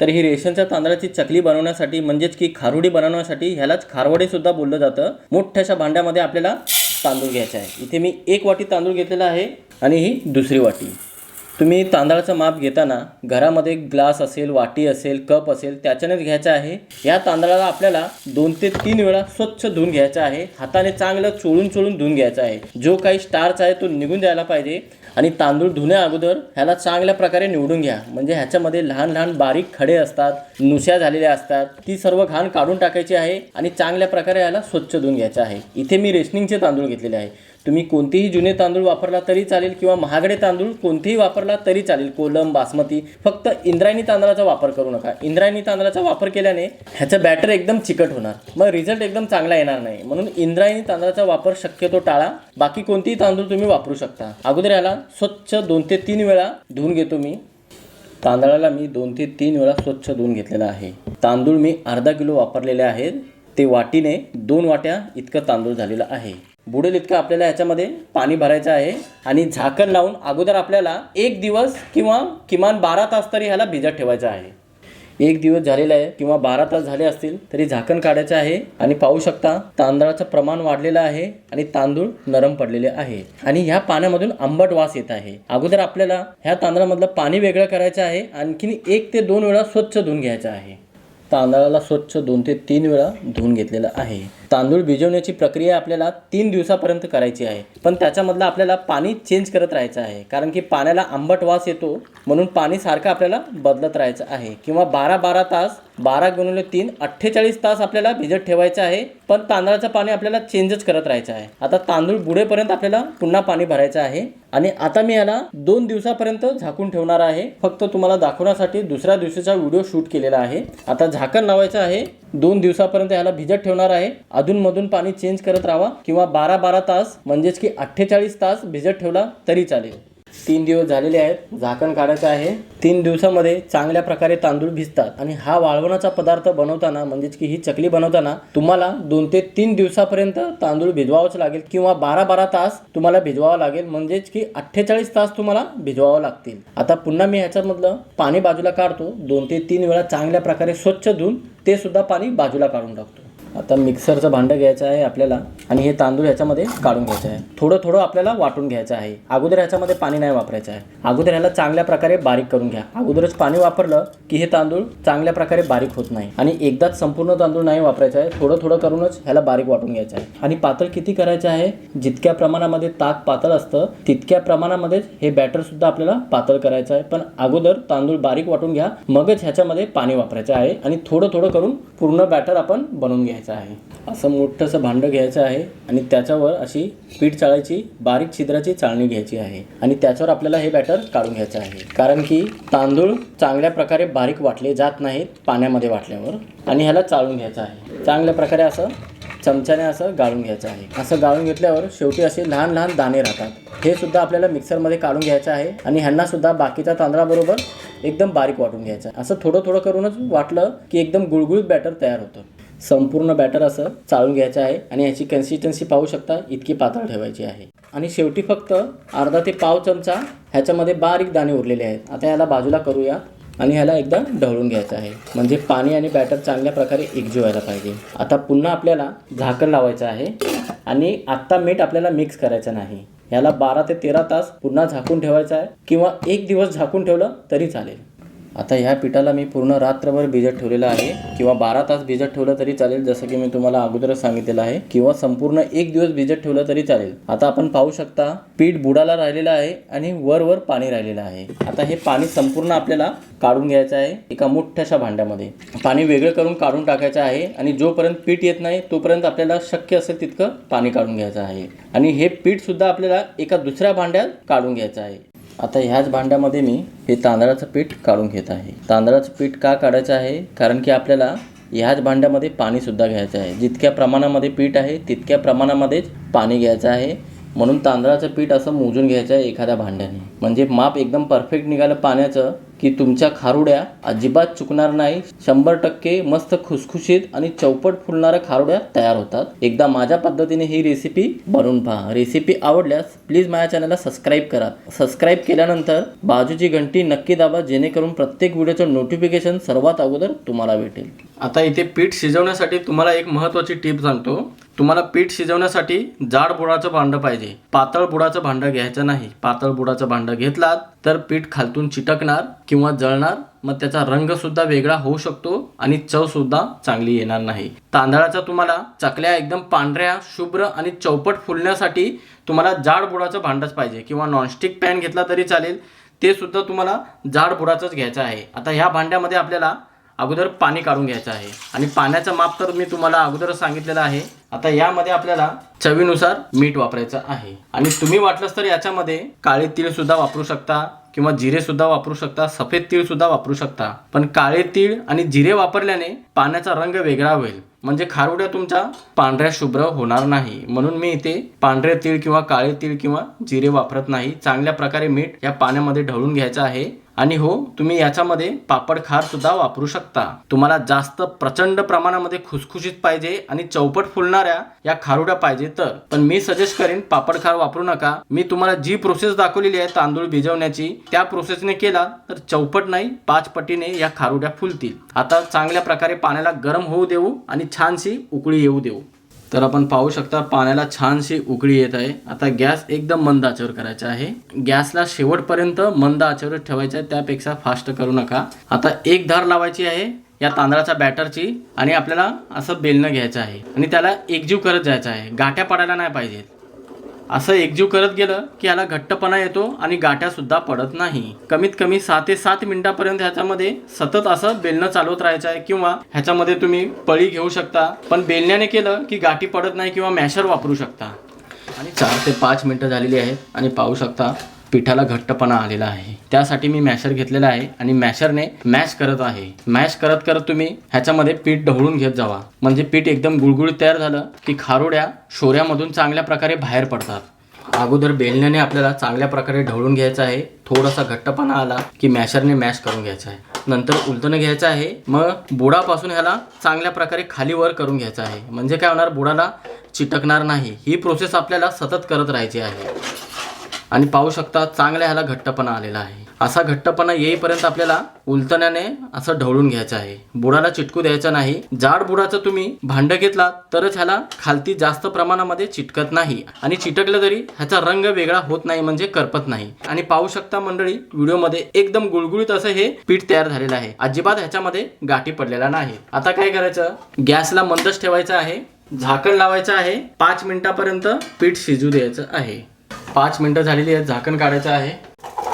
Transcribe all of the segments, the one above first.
तर ही रेशनच्या तांदळाची चकली बनवण्यासाठी म्हणजेच की खारुडी बनवण्यासाठी ह्यालाच खारवडेसुद्धा बोललं जातं. मोठ्याशा भांड्यामध्ये आपल्याला तांदूळ घ्यायचा आहे. इथे मी एक वाटी तांदूळ घेतलेला आहे आणि ही दुसरी वाटी. तुम्ही तांदळाचं माप घेताना घरामध्ये ग्लास असेल वाटी असेल कप असेल त्याच्यानेच घ्यायचं आहे. या तांदळाला आपल्याला दोन ते तीन वेळा स्वच्छ धुवून घ्यायचं आहे. हाताने चांगलं चोळून चोळून धुवून घ्यायचं आहे. जो काही स्टार्च आहे तो निघून द्यायला पाहिजे. आणि तांदूळ धुण्या अगोदर ह्याला चांगल्या प्रकारे निवडून घ्या. म्हणजे ह्याच्यामध्ये लहान लहान बारीक खडे असतात नुस्या झालेल्या असतात. ती सर्व घाण काढून टाकायची आहे आणि चांगल्या प्रकारे ह्याला स्वच्छ धुवून घ्यायचं आहे. इथे मी रेशनिंगचे तांदूळ घेतलेले आहे. तुम्ही कोणतेही जुने तांदूळ वापरला तरी चालेल किंवा महागडे तांदूळ कोणतेही वापरला तरी चालेल. कोलम बासमती फक्त इंद्रायणी तांदळाचा वापर करू नका. इंद्रायणी तांदळाचा वापर केल्याने ह्याचं बॅटर एकदम चिकट होणार. मग रिझल्ट एकदम चांगला येणार नाही. म्हणून इंद्रायणी तांदळाचा वापर शक्यतो टाळा. बाकी कोणतेही तांदूळ तुम्ही वापरू शकता. अगोदर याला स्वच्छ दोन ते तीन वेळा धुवून घेतो मी. तांदळाला मी दोन ते तीन वेळा स्वच्छ धुवून घेतलेला आहे. तांदूळ मी अर्धा किलो वापरलेले आहेत. ते वाटीने दोन वाट्या इतकं तांदूळ झालेलं आहे. बुडेल इतकं आपल्याला याच्यामध्ये पाणी भरायचं आहे आणि झाकण लावून अगोदर आपल्याला एक दिवस किंवा किमान बारा तास तरी ह्याला भिजत ठेवायचं आहे. एक दिवस झालेला आहे किंवा बारा तास झाले असतील तरी झाकण काढायचं आहे आणि पाहू शकता तांदळाचं प्रमाण वाढलेलं आहे आणि तांदूळ नरम पडलेले आहे. आणि ह्या पाण्यामधून आंबट वास येत आहे. अगोदर आपल्याला ह्या तांदळामधलं पाणी वेगळं करायचं आहे. आणखीन एक ते दोन वेळा स्वच्छ धुवून घ्यायचं आहे. तांदळाला स्वच्छ दोन ते तीन वेळा धुवून घेतलेलं आहे. तांदूळ भिजवण्याची प्रक्रिया आपल्याला तीन दिवसापर्यंत करायची आहे. पण त्याच्यामधलं आपल्याला पाणी चेंज करत राहायचं आहे. कारण की पाण्याला आंबट वास येतो म्हणून पाणी सारखं आपल्याला बदलत राहायचं आहे. किंवा बारा बारा तास बारा गुणिले तीन अठ्ठेचाळीस तास आपल्याला भिजत ठेवायचं आहे पण तांदळाचं पाणी आपल्याला चेंजच करत राहायचं आहे. आता तांदूळ बुडेपर्यंत आपल्याला पुन्हा पाणी भरायचं आहे. आणि आता मी याला दोन दिवसापर्यंत झाकून ठेवणार आहे. फक्त तुम्हाला दाखवण्यासाठी दुसऱ्या दिवशीचा व्हिडिओ शूट केलेला आहे. आता झाकण लावायचं आहे. दोन दिवसापर्यंत याला भिजत ठेवणार आहे. अधूनमधून पाणी चेंज करत राहा किंवा बारा बारा तास म्हणजेच की अठ्ठेचाळीस तास भिजत ठेवला तरी चालेल. तीन दिवस झालेले आहेत झाकण काढायचं आहे. तीन दिवसामध्ये चांगल्या प्रकारे तांदूळ भिजतात आणि हा वाळवणाचा पदार्थ बनवताना म्हणजेच की ही चकली बनवताना तुम्हाला दोन ते तीन दिवसापर्यंत तांदूळ भिजवावंच लागेल किंवा बारा बारा तास तुम्हाला भिजवावं लागेल म्हणजेच की अठ्ठेचाळीस तास तुम्हाला भिजवावं लागतील. आता पुन्हा मी ह्याच्यामधलं पाणी बाजूला काढतो. दोन ते तीन वेळा चांगल्या प्रकारे स्वच्छ धुवून ते सुद्धा पाणी बाजूला काढून टाकतो. आता मिक्सरचं भांडं घ्यायचं आहे आपल्याला. आणि हे तांदूळ ह्याच्यामध्ये काढून घ्यायचं आहे. थोडं थोडं आपल्याला वाटून घ्यायचं आहे. अगोदर ह्याच्यामध्ये पाणी नाही वापरायचं आहे. अगोदर ह्याला चांगल्या प्रकारे बारीक करून घ्या. अगोदरच पाणी वापरलं की हे तांदूळ चांगल्या प्रकारे बारीक होत नाही. आणि एकदाच संपूर्ण तांदूळ नाही वापरायचं आहे. थोडं थोडं करूनच ह्याला बारीक वाटून घ्यायचं आहे. आणि पातळ किती करायचं आहे? जितक्या प्रमाणामध्ये ताक पातळ असतं तितक्या प्रमाणामध्येच हे बॅटर सुद्धा आपल्याला पातळ करायचं आहे. पण अगोदर तांदूळ बारीक वाटून घ्या. मगच ह्याच्यामध्ये पाणी वापरायचं आहे. आणि थोडं थोडं करून पूर्ण बॅटर आपण बनवून घ्यायचं आहे. असं मोठंसं भांडं घ्यायचं आहे. आणि त्याच्यावर अशी पीठ चाळायची बारीक छिद्राची चाळणी घ्यायची आहे. आणि त्याच्यावर आपल्याला हे बॅटर काढून घ्यायचं आहे. कारण की तांदूळ चांगल्या प्रकारे बारीक वाटले जात नाहीत पाण्यामध्ये वाटल्यावर. आणि ह्याला चाळून घ्यायचं आहे. चांगल्या प्रकारे असं चमच्याने असं गाळून घ्यायचं आहे. असं गाळून घेतल्यावर शेवटी असे लहान लहान दाणे राहतात. हे सुद्धा आपल्याला मिक्सरमध्ये काढून घ्यायचं आहे आणि ह्यांना सुद्धा बाकीच्या तांदळाबरोबर एकदम बारीक वाटून घ्यायचं आहे. असं थोडं थोडं करूनच वाटलं की एकदम गुळगुळीत बॅटर तयार होतं. संपूर्ण बॅटर असं चाळून घ्यायचं आहे आणि याची कन्सिस्टन्सी पाहू शकता इतकी पातळ ठेवायची आहे. आणि शेवटी फक्त अर्धा ते पाव चमचा ह्याच्यामध्ये बारीक दाणे उरलेले आहेत. आता याला बाजूला करूया आणि ह्याला एकदा ढवळून घ्यायचं आहे. म्हणजे पाणी आणि बॅटर चांगल्या प्रकारे एकजीव व्हायला पाहिजे. आता पुन्हा आपल्याला झाकण लावायचं आहे आणि आत्ता मीठ आपल्याला मिक्स करायचं नाही. ह्याला बारा ते तेरा तास पुन्हा झाकून ठेवायचं आहे किंवा एक दिवस झाकून ठेवलं तरी चालेल. आता ह्या पिठाला मी पूर्ण रात्रभर भिजत ठेवलेलं आहे. किंवा बारा तास भिजत ठेवलं तरी चालेल जसं की मी तुम्हाला अगोदरच सांगितलेलं आहे. किंवा संपूर्ण एक दिवस भिजत ठेवलं तरी चालेल. आता आपण पाहू शकता पीठ बुडाला राहिलेलं आहे आणि वर वर पाणी राहिलेलं आहे. आता हे पाणी संपूर्ण आपल्याला काढून घ्यायचं आहे एका मोठ्याशा भांड्यामध्ये. पाणी वेगळं करून काढून टाकायचं आहे आणि जोपर्यंत पीठ येत नाही तोपर्यंत आपल्याला शक्य असेल तितकं पाणी काढून घ्यायचं आहे. आणि हे पीठ सुद्धा आपल्याला एका दुसऱ्या भांड्यात काढून घ्यायचं आहे. आता ह्याच भांड्यामध्ये मी हे तांदळाचं पीठ काढून घेत आहे. तांदळाचं पीठ का काढायचं आहे? कारण की आपल्याला ह्याच भांड्यामध्ये पाणीसुद्धा घ्यायचं आहे. जितक्या प्रमाणामध्ये पीठ आहे तितक्या प्रमाणामध्येच पाणी घ्यायचं आहे. म्हणून तांदळाचं पीठ असं मोजून घ्यायचं आहे एखाद्या भांड्याने. म्हणजे माप एकदम परफेक्ट निघालं पाण्याचं की तुमच्या खारुड्या अजिबात चुकणार नाही. शंभर टक्के मस्त खुसखुशीत आणि चौपट फुलणाऱ्या खारुड्या तयार होतात. एकदा माझ्या पद्धतीने ही रेसिपी बनवून पहा. रेसिपी आवडल्यास प्लीज माझ्या चॅनलला सबस्क्राईब करा. सबस्क्राईब केल्यानंतर बाजूची घंटी नक्की दाबा जेणेकरून प्रत्येक व्हिडिओचं नोटिफिकेशन सर्वात अगोदर तुम्हाला भेटेल. आता इथे पीठ शिजवण्यासाठी तुम्हाला एक महत्त्वाची टीप सांगतो. तुम्हाला पीठ शिजवण्यासाठी जाड बुडाचं भांडं पाहिजे. पातळ बुडाचं भांडं घ्यायचं नाही. पातळ बुडाचं भांडं घेतलात तर पीठ खालतून चिटकणार किंवा जळणार मग त्याचा रंग सुद्धा वेगळा होऊ शकतो आणि चव सुद्धा चांगली येणार नाही. तांदळाचा तुम्हाला चकल्या एकदम पांढऱ्या शुभ्र आणि चौपट फुलण्यासाठी तुम्हाला जाड बुडाचं भांडंच पाहिजे किंवा नॉनस्टिक पॅन घेतला तरी चालेल. ते सुद्धा तुम्हाला जाड बुडाचंच घ्यायचं आहे. आता ह्या भांड्यामध्ये आपल्याला अगोदर पाणी काढून घ्यायचं आहे. आणि पाण्याचं माप तर मी तुम्हाला अगोदर सांगितलेलं आहे. आता यामध्ये आपल्याला चवीनुसार मीठ वापरायचं आहे. आणि तुम्ही वाटलंच तर याच्यामध्ये काळे तीळ सुद्धा वापरू शकता किंवा जिरे सुद्धा वापरू शकता सफेद तीळ सुद्धा वापरू शकता. पण काळे तीळ आणि जिरे वापरल्याने पाण्याचा रंग वेगळा होईल. म्हणजे खारुड्या तुमच्या पांढऱ्या शुभ्र होणार नाही. म्हणून मी इथे पांढरे तीळ किंवा काळे तीळ किंवा जिरे वापरत नाही. चांगल्या प्रकारे मीठ या पाण्यामध्ये ढवळून घ्यायचं आहे. आणि हो तुम्ही याच्यामध्ये पापड खार सुद्धा वापरू शकता. तुम्हाला जास्त प्रचंड प्रमाणामध्ये खुसखुशीत पाहिजे आणि चौपट करणाऱ्या या खारुड्या पाहिजे तर. पण मी सजेस्ट करेन पापड खार वापरू नका. मी तुम्हाला जी प्रोसेस दाखवलेली आहे तांदूळ भिजवण्याची त्या प्रोसेसने केला तर चौपट नाही पाच पटीने या खारुड्या फुलतील. आता चांगल्या प्रकारे पाण्याला गरम होऊ देऊ आणि छानशी उकळी येऊ देऊ. तर आपण पाहू शकता पाण्याला छानशी उकळी येत आहे. आता गॅस एकदम मंद आचेवर करायचा आहे. गॅसला शेवटपर्यंत मंद आचेवर ठेवायचा आहे त्यापेक्षा फास्ट करू नका. आता एक धार लावायची आहे. या तांदळाच्या बॅटरची आणि आपल्याला असं बेलणं घ्यायचं आहे. आणि त्याला एकजीव करत जायचं आहे. गाठ्या पडायला नाही पाहिजेत. असं एकजीव करत गेलं की याला घट्टपणा येतो आणि गाठ्या सुद्धा पडत नाही. कमीत कमी सहा ते सात मिनिटापर्यंत ह्याच्यामध्ये सतत असं बेलणं चालवत राहायचं आहे किंवा ह्याच्यामध्ये तुम्ही पळी घेऊ शकता. पण बेलण्याने केलं की गाठी पडत नाही किंवा मॅशर वापरू शकता. आणि चार ते पाच मिनिटं झालेली आहेत आणि पाहू शकता पिठाला घट्टपणा आलेला आहे. त्यासाठी मी मॅशर घेतलेला आहे आणि मॅशरने मॅश करत आहे. मॅश करत करत तुम्ही ह्याच्यामध्ये पीठ ढवळून घेत जावा. म्हणजे पीठ एकदम गुळगुळीत तयार झालं की खारोड्या शोऱ्यामधून चांगल्या प्रकारे बाहेर पडतात. अगोदर बेलण्याने आपल्याला चांगल्या प्रकारे ढवळून घ्यायचं आहे. थोडासा घट्टपणा आला की मॅशरने मॅश करून घ्यायचा आहे. नंतर उलटणं घ्यायचं आहे. मग बुडापासून ह्याला चांगल्या प्रकारे खाली वर करून घ्यायचं आहे. म्हणजे काय होणार? बुडाला चिटकणार नाही. ही प्रोसेस आपल्याला सतत करत राहायची आहे. आणि पाहू शकता चांगल्या ह्याला घट्टपणा आलेला आहे. असा घट्टपणा येईपर्यंत आपल्याला उलटण्याने असं ढवळून घ्यायचं आहे. बुडाला चिटकू द्यायचं नाही. जाड बुडाचं तुम्ही भांड घेतला तरच ह्याला खालती जास्त प्रमाणामध्ये चिटकत नाही. आणि चिटकलं तरी ह्याचा रंग वेगळा होत नाही म्हणजे करपत नाही. आणि पाहू शकता मंडळी व्हिडिओमध्ये एकदम गुळगुळीत असं हे पीठ तयार झालेलं आहे. अजिबात ह्याच्यामध्ये गाठी पडलेला नाही. आता काय करायचं? गॅसला मंदच ठेवायचं आहे. झाकण लावायचं आहे. पाच मिनिटापर्यंत पीठ शिजू द्यायचं आहे. पाच मिनिटं झालेली आहेत झाकण काढायचं आहे.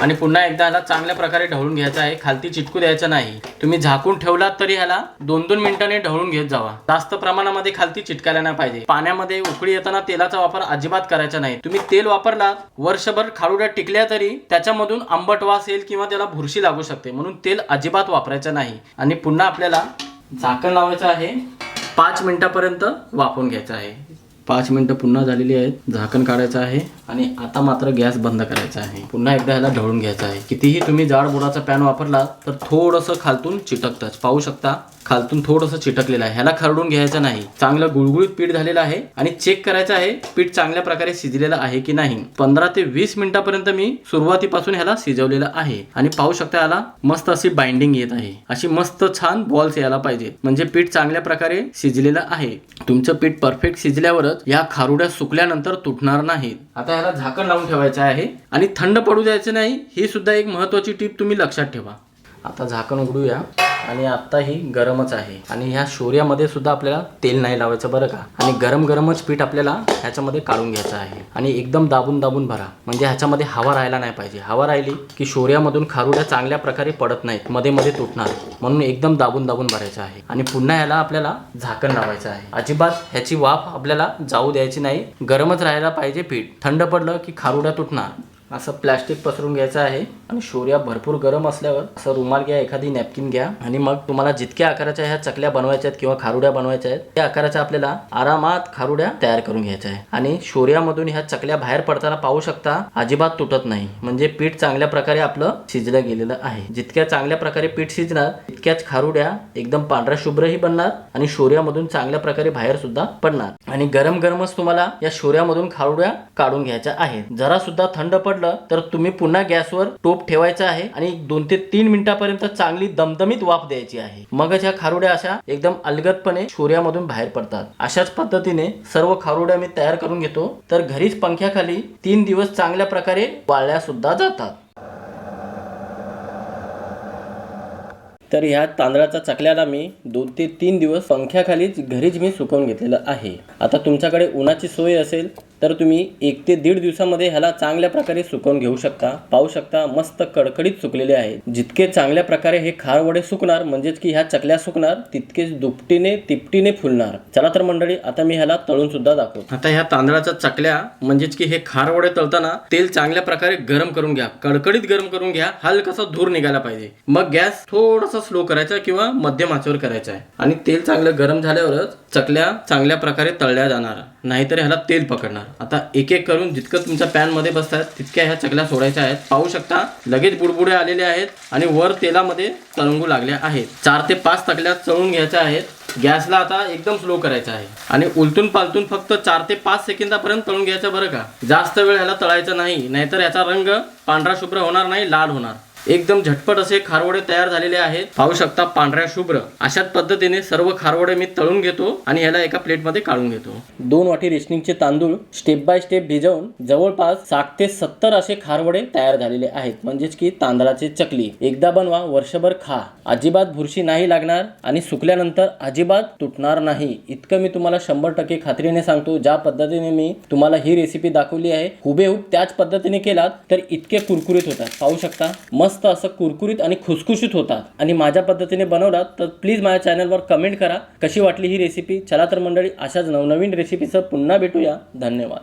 आणि पुन्हा एकदा ह्याला चांगल्या प्रकारे ढवळून घ्यायचं आहे. खालती चिटकू द्यायचं नाही. तुम्ही झाकून ठेवलात तरी ह्याला दोन दोन मिनिटांनी ढवळून घेत जावा. जास्त प्रमाणामध्ये खालती चिटकायला नाही पाहिजे. पाण्यामध्ये उकळी येताना तेलाचा वापर अजिबात करायचा नाही. तुम्ही तेल वापरलात वर्षभर खारुड्या टिकल्या तरी त्याच्यामधून आंबट वास येईल किंवा त्याला बुरशी लागू शकते. म्हणून तेल अजिबात वापरायचं नाही. आणि पुन्हा आपल्याला झाकण लावायचं आहे. पाच मिनिटापर्यंत वाफवून घ्यायचं आहे. पाच मिनिटं पुन्हा झालेली आहेत. झाकण काढायचं आहे आणि आता मात्र गॅस बंद करायचा आहे. पुन्हा एकदा ह्याला ढवळून घ्यायचं आहे. कितीही तुम्ही जाड बुडाचा पॅन वापरला तर थोडंसं खालतून चिटकतंच. पाहू शकता खालतून थोडंसं चिटकलेलं आहे. ह्याला खरडून घ्यायचं नाही. चांगलं गुळगुळीत पीठ झालेलं आहे आणि चेक करायचं आहे पीठ चांगल्या प्रकारे शिजलेलं आहे की नाही. पंधरा ते वीस मिनिटापर्यंत मी सुरुवातीपासून ह्याला शिजवलेलं आहे. आणि पाहू शकता ह्याला मस्त अशी बाइंडिंग येत आहे. अशी मस्त छान बॉल्स यायला पाहिजे म्हणजे पीठ चांगल्या प्रकारे शिजलेलं आहे. तुमचं पीठ परफेक्ट शिजल्यावरच या खारुड्या सुकल्यानंतर तुटणार नाहीत. आता ह्याला झाकण लावून ठेवायचं आहे. आणि थंड पडू द्यायचं नाही ही सुद्धा एक महत्वाची टीप तुम्ही लक्षात ठेवा. आता झाकण उघडूया. आणि आत्ता ही गरमच आहे. आणि ह्या शोर्यामध्ये सुद्धा आपल्याला तेल नाही लावायचं बरं का? आणि गरम गरमच पीठ आपल्याला ह्याच्यामध्ये काढून घ्यायचं आहे. आणि एकदम दाबून दाबून भरा. म्हणजे ह्याच्यामध्ये हवा राहायला नाही पाहिजे. हवा राहिली की शोर्यामधून खारुड्या चांगल्या प्रकारे पडत नाहीत. मध्ये मध्ये तुटणार. म्हणून एकदम दाबून दाबून भरायचं आहे. आणि पुन्हा ह्याला आपल्याला झाकण लावायचं आहे. अजिबात ह्याची वाफ आपल्याला जाऊ द्यायची नाही. गरमच राहायला पाहिजे पीठ. थंड पडलं की खारुड्या तुटणार. असं प्लॅस्टिक पसरून घ्यायचं आहे. आणि शोर्या भरपूर गरम असल्यावर असं रुमाल घ्या एखादी नॅपकिन घ्या. आणि मग तुम्हाला जितक्या आकाराच्या ह्या चकल्या बनवायच्या आहेत किंवा खारुड्या बनवायच्या आहेत त्या आकाराच्या आपल्याला आरामात खारुड्या तयार करून घ्यायच्या आहे आणि शोर्यामधून ह्या चकल्या बाहेर पडताना पाहू शकता अजिबात तुटत नाही. म्हणजे पीठ चांगल्या प्रकारे आपलं शिजलं गेलेलं आहे. जितक्या चांगल्या प्रकारे पीठ शिजणार तितक्याच खारुड्या एकदम पांढऱ्या शुभ्रही बनणार आणि शोर्यामधून चांगल्या प्रकारे बाहेर सुद्धा पडणार. आणि गरम गरमच तुम्हाला या शोर्यामधून खारुड्या काढून घ्यायच्या आहेत. जरा सुद्धा थंड आवडलं तर तुम्ही पुन्हा गॅसवर टोप ठेवायचा आहे आणि दोन ते तीन मिनिटापर्यंत चांगली दमदमीत वाफ द्यायची आहे. मगच ह्या खारुड्या अशा एकदम अलगदपणे शोर्यामधून बाहेर पडतात. अशाच पद्धतीने सर्व खारुड्या मी तयार करून घेतो. तर घरीच पंख्याखाली तीन दिवस चांगल्या प्रकारे वाळल्या सुद्धा जातात. तर ह्या तांदळाच्या चकल्याला मी दोन ते तीन दिवस पंख्याखालीच घरीच मी सुकवून घेतलेलं आहे. आता तुमच्याकडे उन्हाची सोय असेल तर तुम्ही एक ते दीड दिवसामध्ये ह्याला चांगल्या प्रकारे सुकवून घेऊ शकता पाहू शकता मस्त कडकडीत सुकलेले आहे. जितके चांगल्या प्रकारे हे खार वडे सुकणार म्हणजेच की ह्या चकल्या सुकणार तितकेच दुपटीने तिपटीने फुलणार. चला तर मंडळी आता मी ह्याला तळून सुद्धा दाखवतो. आता ह्या तांदळाच्या चकल्या म्हणजेच की हे खार वडे तळताना तेल चांगल्या प्रकारे गरम करून घ्या. कडकडीत गरम करून घ्या हलकासा धूर निघायला पाहिजे. मग गॅस थोडासा स्लो करायचा किंवा मध्यम आचेवर करायचा आहे. आणि तेल चांगलं गरम झाल्यावरच चकल्या चांगल्या प्रकारे तळल्या जाणार. नाहीतर ह्याला तेल पकडणार. आता एक एक करून जितकं तुमच्या पॅनमध्ये बसत बसतात तितक्या ह्या चकल्या सोडायच्या आहेत. पाहू शकता लगेच बुडबुडे आलेले आहेत आणि वर तेलामध्ये तळंगू लागल्या आहेत. चार ते पाच चकल्या तळून घ्यायच्या आहेत. गॅसला आता एकदम स्लो करायचा आहे. आणि उलटून पालटून फक्त चार ते पाच सेकंदापर्यंत तळून घ्यायचं बरं का? जास्त वेळ ह्याला तळायचा नाही. नाहीतर याचा रंग पांढरा शुभ्र होणार नाही लाल होणार. एकदम झटपट असे खारवडे तयार झालेले आहेत. पाहू शकता पांढऱ्या शुभ्र. अशाच पद्धतीने सर्व खारवडे मी तळून घेतो आणि ह्याला एका प्लेटमध्ये काढून घेतो. दोन वाटी रेशनिंगचे तांदूळ स्टेप बाय स्टेप भिजवून जवळपास साठ ते सत्तर असे खारवडे तयार झालेले आहेत. म्हणजेच की तांदळाचे चकली. एकदा बनवा वर्षभर खा. अजिबात बुरशी नाही लागणार आणि सुकल्यानंतर अजिबात तुटणार नाही. इतकं मी तुम्हाला शंभर टक्के खात्रीने सांगतो. ज्या पद्धतीने मी तुम्हाला ही रेसिपी दाखवली आहे हुबेहूब त्याच पद्धतीने केलात तर इतके कुरकुरीत होतात. पाहू शकता मस्त मस्त असं कुरकुरीत आणि खुसखुशीत होतात. आणि माझ्या पद्धतीने बनवलात तर प्लीज माझ्या चॅनलवर कमेंट करा. कशी वाटली ही रेसिपी चला तर मंडळी अशाच नवनवीन रेसिपीचं पुन्हा भेटूया. धन्यवाद.